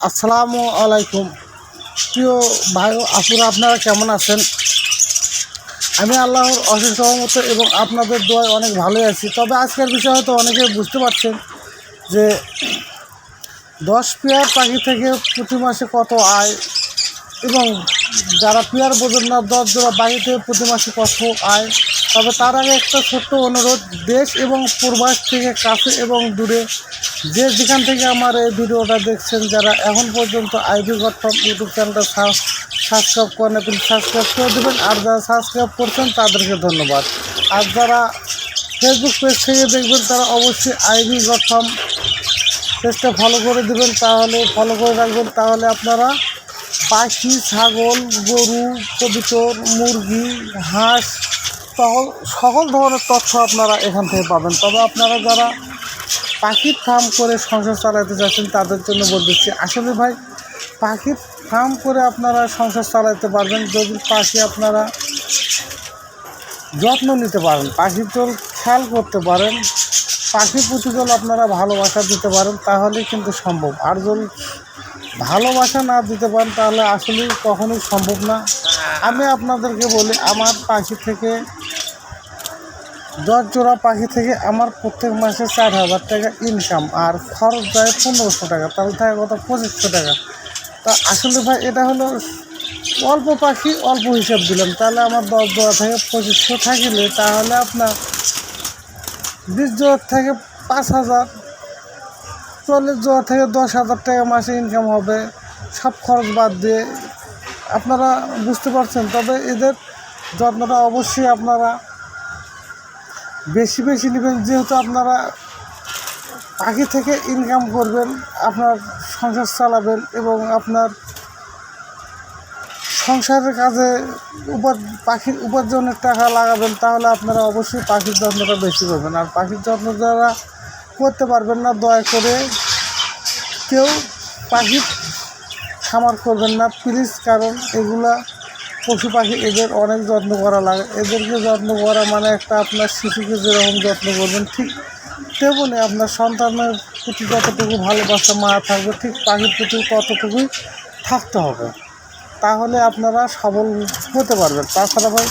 আসসালামু আলাইকুম। প্রিয় ভাই আপুরা, আপনারা কেমন আছেন? আমি আল্লাহর অশেষ সহমত এবং আপনাদের দোয়ায় অনেক ভালোই আছি। তবে আজকের বিষয় হয়তো অনেকে বুঝতে পারছেন যে দশ পেয়ার পাখি থেকে প্রতি মাসে কত আয় এবং যারা পেয়ার বোঝেন না, দশ জোড়া পাখি থেকে প্রতি মাসে কত আয়। তবে তার আগে একটা ছোট্ট অনুরোধ, দেশ এবং পূর্বাস থেকে কাছে এবং দূরে। যে যেখান থেকে আমার এই ভিডিওটা দেখছেন, যারা এখন পর্যন্ত আইডি গঠন ইউটিউব চ্যানেলটা সাবস্ক্রাইব করেন আপনি সাবস্ক্রাইব করে দেবেন। আর যারা সাবস্ক্রাইব করছেন, তাদেরকে ধন্যবাদ। আর যারা ফেসবুক পেজ থেকে দেখবেন, তারা অবশ্যই আইডি গঠন পেজটা ফলো করে দেবেন। তাহলে ফলো করে রাখবেন। তাহলে আপনারা পাখি, ছাগল, গরু কবিতর মুরগি, হাঁস সকল সকল ধরনের তথ্য আপনারা এখান থেকে পাবেন। তবে আপনারা যারা পাখির ফার্ম করে সংসার চালাতে চাচ্ছেন তাদের জন্য বলতেছি আসলে ভাই, পাখির ফার্ম করে আপনারা সংসার চালাতে পারবেন যদি পাখি আপনারা যত্ন নিতে পারেন, পাখির জল খেয়াল করতে পারেন, পাখির প্রতি জল আপনারা ভালোবাসা দিতে পারেন তাহলে কিন্তু সম্ভব। আর যদি ভালোবাসা না দিতে পারেন, তাহলে আসলে কখনোই সম্ভব না। আমি আপনাদেরকে বলি, আমার পাখি থেকে দশ জোড়া পাখি থেকে আমার প্রত্যেক মাসে চার হাজার টাকা ইনকাম আর খরচ যায় পনেরোশো টাকা, তাহলে থাকে কত? পঁচিশশো টাকা। তা আসলে ভাই, এটা হলো অল্প পাখি অল্প হিসাব দিলাম। তাহলে আমার দশ জোড়া থেকে পঁচিশশো থাকিলে তাহলে আপনার বিশ জোড়া থেকে পাঁচ হাজার চল্লিশ জোড়া থেকে দশ হাজার টাকা মাসে ইনকাম হবে। সব খরচ বাদ দিয়ে আপনারা বুঝতে পারছেন। তবে এদের যত্নটা অবশ্যই আপনারা বেশি বেশি নেবেন, যেহেতু আপনারা পাখি থেকে ইনকাম করবেন, আপনার সংসার চালাবেন এবং আপনার সংসারের কাজে উপর, পাখির উপার্জনের টাকা লাগাবেন, তাহলে আপনারা অবশ্যই পাখির যত্নটা বেশি করবেন আর পাখির যত্ন যারা করতে পারবেন না, দয়া করে কেউ পাখির খামার করবেন না প্লিজ কারণ এগুলা পশু পাখি, এদের অনেক যত্ন করা লাগে। এদেরকে যত্ন করা মানে একটা আপনার শিশুকে যেরকম যত্ন করবেন, ঠিক তেমনি আপনার সন্তানের প্রতি যতটুকু ভালোবাসা মায়া থাকবে, ঠিক পাখির প্রতি ততটুকুই থাকতে হবে। তাহলে আপনারা সফল হতে পারবেন। তাছাড়া ভাই,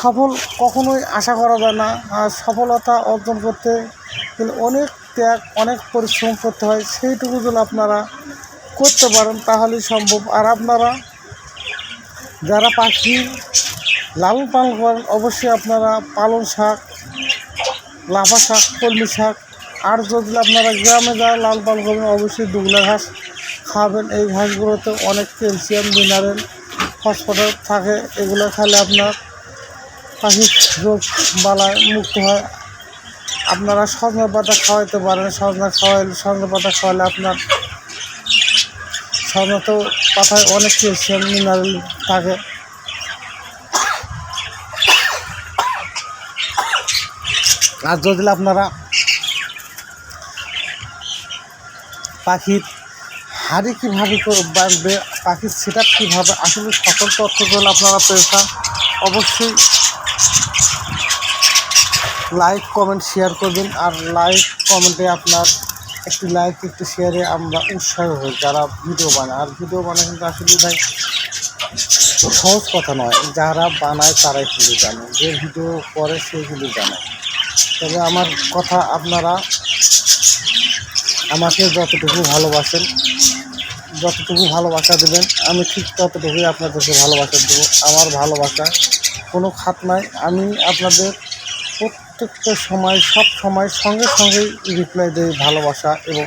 সফল কখনোই আশা করা যায় না। আর সফলতা অর্জন করতে গেলে অনেক ত্যাগ, অনেক পরিশ্রম করতে হয়। সেইটুকু যদি আপনারা করতে পারেন, তাহলেই সম্ভব। আর আপনারা যারা পাখি লালন পালন করেন, অবশ্যই আপনারা পালন শাক, লাফা শাক, কলমি শাক, আর যদি আপনারা গ্রামে যারা লাল পালন করবেন অবশ্যই দুগলা ঘাস খাবেন। এই ঘাসগুলোতে অনেক ক্যালসিয়াম, মিনারেল, ফসফরাস থাকে। এগুলো খেলে আপনার পাখির রোগ বালায় মুক্ত হয়। আপনারা সজনে পাতা খাওয়াইতে পারেন। সজনা খাওয়াইলে সজনে পাতা খাওয়ালে আপনার সাধারণত পাতায় অনেক ক্যালসিয়াম মিনারেল থাকে। আর যদি আপনারা পাখির হাড়ি কীভাবে বাঁধবে, পাখির সেট কীভাবে, আসলে সকল তথ্যগুলো আপনারা পেয়েছেন অবশ্যই লাইক কমেন্ট শেয়ার করবেন। আর লাইক কমেন্টে আপনার একটি লাইক একটি শেয়ারে আমরা উৎসাহ হই, যারা ভিডিও বানায়। আর ভিডিও বানায় কিন্তু আসলে ভাই সহজ কথা নয়, যারা বানায় তারাই কিন্তু জানে। যে ভিডিও করে সেগুলি জানে। তবে আমার কথা আপনারা আমাকে যতটুকু ভালোবাসেন, যতটুকু ভালোবাসা দেবেন, আমি ঠিক ততটুকুই আপনাদেরকে ভালোবাসা দেবো। আমার ভালোবাসা কোনো খাত নাই। আমি আপনাদের প্রত্যেকটা সময় সব সময় সঙ্গে সঙ্গেই রিপ্লাই দেয় ভালোবাসা এবং